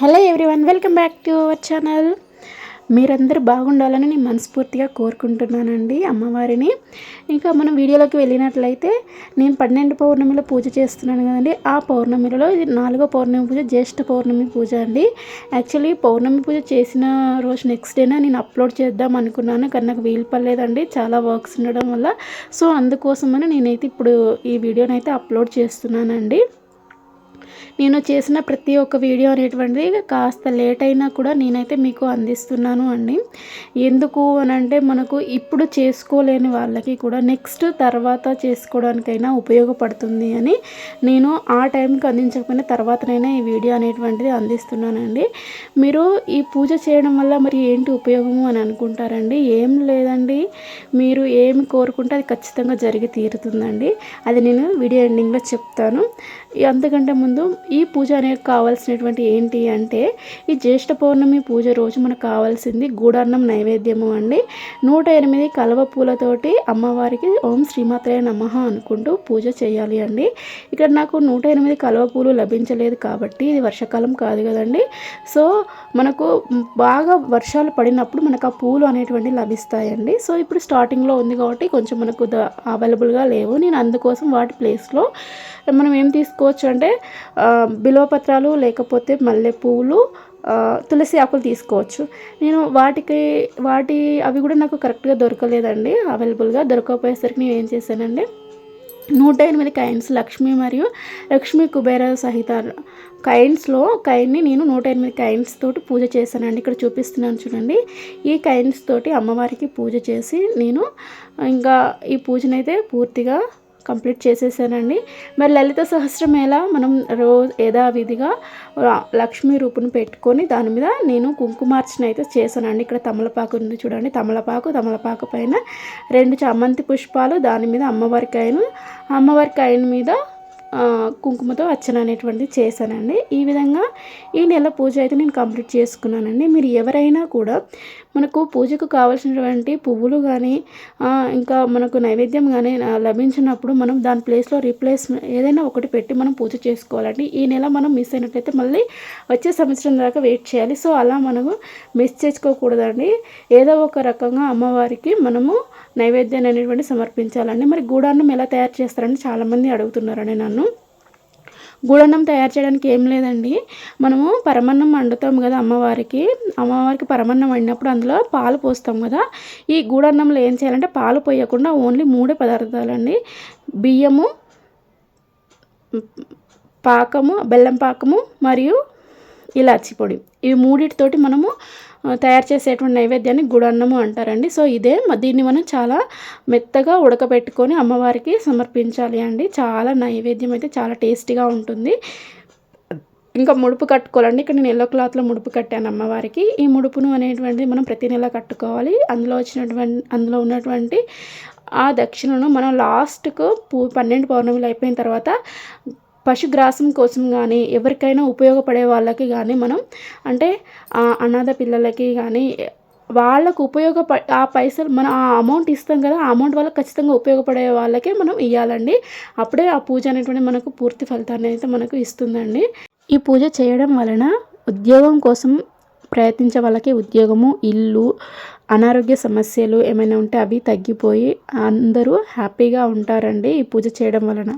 Hello everyone welcome back to our channel. మీరందరూ బాగుండాలని నేను మనస్ఫూర్తిగా కోరుకుంటున్నానండి అమ్మవారిని. ఇంకా మనం వీడియోలోకి వెళ్ళినట్లయితే నేను పన్నెండు పౌర్ణమిలో పూజ చేస్తున్నాను కదండి. ఆ పౌర్ణమిలో ఇది నాలుగో పౌర్ణమి పూజ జ్యేష్ఠ పౌర్ణమి పూజ అండి. యాక్చువల్లీ పౌర్ణమి పూజ చేసిన రోజు నెక్స్ట్ డేనే నేను అప్లోడ్ చేద్దాం అనుకున్నాను కానీ నాకు వీలు పడలేదండి. చాలా వర్క్స్ ఉండడం వల్ల. సో అందుకోసమని నేనైతే ఇప్పుడు ఈ వీడియోని అయితే అప్లోడ్ చేస్తున్నానండి. నేను చేసిన ప్రతి ఒక్క వీడియో అనేటువంటిది కాస్త లేట్ అయినా కూడా నేనైతే మీకు అందిస్తున్నాను అండి. ఎందుకు అని అంటే మనకు ఇప్పుడు చేసుకోలేని వాళ్ళకి కూడా నెక్స్ట్ తర్వాత చేసుకోవడానికైనా ఉపయోగపడుతుంది అని నేను ఆ టైంకి అందించకపోయినా తర్వాతనైనా ఈ వీడియో అనేటువంటిది అందిస్తున్నానండి. మీరు ఈ పూజ చేయడం వల్ల మరి ఏంటి ఉపయోగము అని అనుకుంటారండి? ఏం లేదండి. మీరు ఏమి కోరుకుంటే అది ఖచ్చితంగా జరిగి తీరుతుందండి. అది నేను వీడియో ఎండింగ్లో చెప్తాను. అంతకంటే ముందు ఈ పూజ అనేది కావాల్సినటువంటి ఏంటి అంటే ఈ జ్యేష్ఠ పౌర్ణమి పూజ రోజు మనకు కావాల్సింది గూడాన్నం నైవేద్యము అండి. నూట ఎనిమిది కలవ పూలతోటి అమ్మవారికి ఓం శ్రీమాతయ నమ అనుకుంటూ పూజ చేయాలి అండి. ఇక్కడ నాకు నూట ఎనిమిది కలవ పూలు లభించలేదు కాబట్టి ఇది వర్షాకాలం కాదు కదండి. సో మనకు బాగా వర్షాలు పడినప్పుడు మనకు ఆ పూలు అనేటువంటివి లభిస్తాయండి. సో ఇప్పుడు స్టార్టింగ్లో ఉంది కాబట్టి కొంచెం మనకు అవైలబుల్గా లేవు. నేను అందుకోసం వాటి ప్లేస్లో మనం ఏం తీసుకోవచ్చు అంటే బిలోపత్రాలు లేకపోతే మల్లె పువ్వులు తులసి ఆకులు తీసుకోవచ్చు. నేను వాటికి వాటి అవి కూడా నాకు కరెక్ట్గా దొరకలేదండి. అవైలబుల్గా దొరకకపోయేసరికి నేను ఏం చేశానండి నూట ఎనిమిది కైన్స్ లక్ష్మి మరియు లక్ష్మీ కుబేర సహిత కైన్స్లో కైన్ని నేను నూట ఎనిమిది కైన్స్ తోటి పూజ చేశానండి. ఇక్కడ చూపిస్తున్నాను చూడండి. ఈ కైన్స్ తోటి అమ్మవారికి పూజ చేసి నేను ఇంకా ఈ పూజనైతే పూర్తిగా కంప్లీట్ చేసేసానండి. మరి లలిత సహస్రమేళ మనం రోజు యథావిధిగా లక్ష్మీ రూపును పెట్టుకొని దాని మీద నేను కుంకుమార్చన అయితే చేశానండి. ఇక్కడ తమలపాకు ఉంది చూడండి. తమలపాకు తమలపాకు పైన రెండు చామంతి పుష్పాలు దాని మీద అమ్మవారికి కాయను అమ్మవారికి కాయన మీద కుంకుమతో అర్చన అనేటువంటిది చేశానండి. ఈ విధంగా ఈ నెల పూజ అయితే నేను కంప్లీట్ చేసుకున్నానండి. మీరు ఎవరైనా కూడా మనకు పూజకు కావాల్సినటువంటి పువ్వులు కానీ ఇంకా మనకు నైవేద్యం కానీ లభించినప్పుడు మనం దాని ప్లేస్లో రీప్లేస్ ఏదైనా ఒకటి పెట్టి మనం పూజ చేసుకోవాలండి. ఈ నెల మనం మిస్ అయినట్లయితే మళ్ళీ వచ్చే సంవత్సరం దాకా వెయిట్ చేయాలి. సో అలా మనము మిస్ చేసుకోకూడదండి. ఏదో ఒక రకంగా అమ్మవారికి మనము నైవేద్యాన్ని అనేటువంటి సమర్పించాలండి. మరి గూడాన్నం ఎలా తయారు చేస్తారని చాలామంది అడుగుతున్నారండి నన్ను. గూడన్నం తయారు చేయడానికి ఏం లేదండి. మనము పరమన్నం వండుతాం కదా అమ్మవారికి. అమ్మవారికి పరమన్నం వండినప్పుడు అందులో పాలు పోస్తాం కదా. ఈ గూడన్నంలో ఏం చేయాలంటే పాలు పోయకుండా ఓన్లీ మూడే పదార్థాలండి. బియ్యము పాకము బెల్లం పాకము మరియు ఇలాచి పొడి. ఇవి మూడిటితోటి మనము తయారు చేసేటువంటి నైవేద్యాన్ని గుడన్నము అంటారండి. సో ఇదే దీన్ని మనం చాలా మెత్తగా ఉడకబెట్టుకొని అమ్మవారికి సమర్పించాలి అండి. చాలా నైవేద్యం అయితే చాలా టేస్టీగా ఉంటుంది. ఇంకా ముడుపు కట్టుకోవాలండి. ఇక్కడ నేను ఎల్లో క్లాత్లో ముడుపు కట్టాను అమ్మవారికి. ఈ ముడుపును అనేటువంటిది మనం ప్రతి నెల కట్టుకోవాలి. అందులో వచ్చినటువంటి అందులో ఉన్నటువంటి ఆ దక్షిణను మనం లాస్ట్కు పూ పన్నెండు పౌర్ణమిలు అయిపోయిన తర్వాత పశుగ్రాసం కోసం కానీ ఎవరికైనా ఉపయోగపడే వాళ్ళకి కానీ మనం అంటే అనాథ పిల్లలకి కానీ వాళ్ళకు ఉపయోగప ఆ పైసలు మనం ఆ అమౌంట్ ఇస్తాం కదా ఆ అమౌంట్ వల్ల ఖచ్చితంగా ఉపయోగపడే వాళ్ళకే మనం ఇవ్వాలండి అప్పుడే ఆ పూజ అనేటువంటి మనకు పూర్తి ఫలితాన్ని అయితే మనకు ఇస్తుందండి. ఈ పూజ చేయడం వలన ఉద్యోగం కోసం ప్రయత్నించే వాళ్ళకి ఉద్యోగము ఇల్లు అనారోగ్య సమస్యలు ఏమైనా ఉంటే అవి తగ్గిపోయి అందరూ హ్యాపీగా ఉంటారండి ఈ పూజ చేయడం వలన.